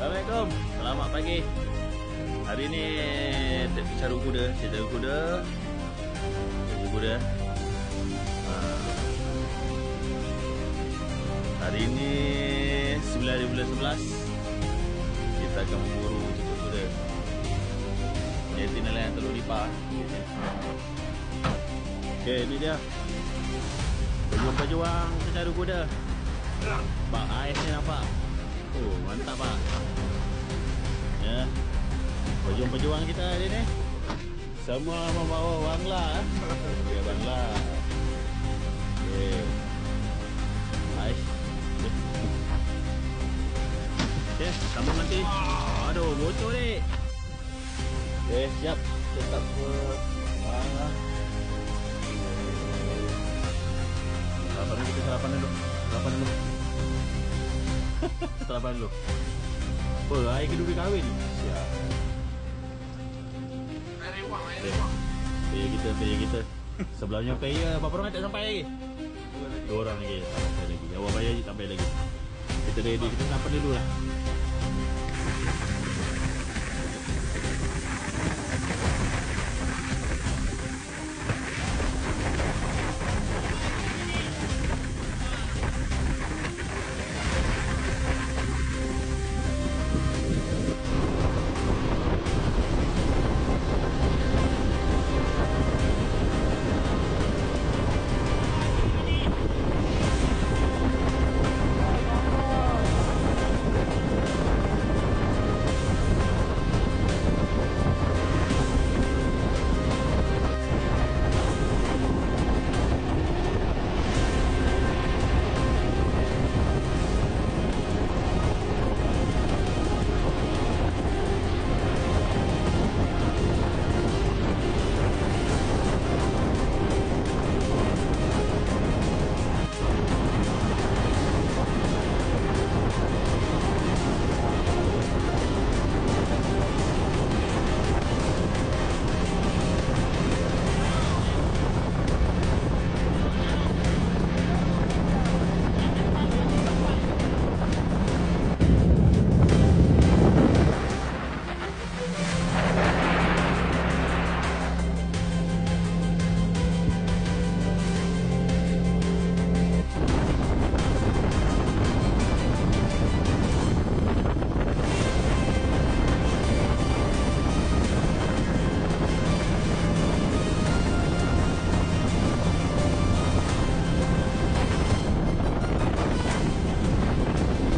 Assalamualaikum. Selamat pagi. Hari ni tepi caru kuda, caru kuda. Caru kuda. Ha. Hari ni 9 hari bulan 11. Kita akan memburu cucuk kuda. Ini nilai yang telur lipa. Okey, ni dia. Pejuang-pejuang secaru kuda. Pak ais ni nampak. Oh, mantap pak. Ya. Pejuang-pejuang kita hari ni. Semua membawa bangla. eh. Ya bangla. Okey. Ais. Okey, sambung nanti. Aduh, bocor ni. Okey, siap. Tetap ke mana? Sarapan kita sarapan dulu. Sarapan dulu. Sarapan dulu. Apa, air kedua kahwin? Siap. Player kita, player kita. Sebelahnya player, berapa orang tak sampai lagi? Dua orang lagi, tak sampai lagi. Awak bayar je sampai lagi. Kita ready, kita sarapan dulu lah.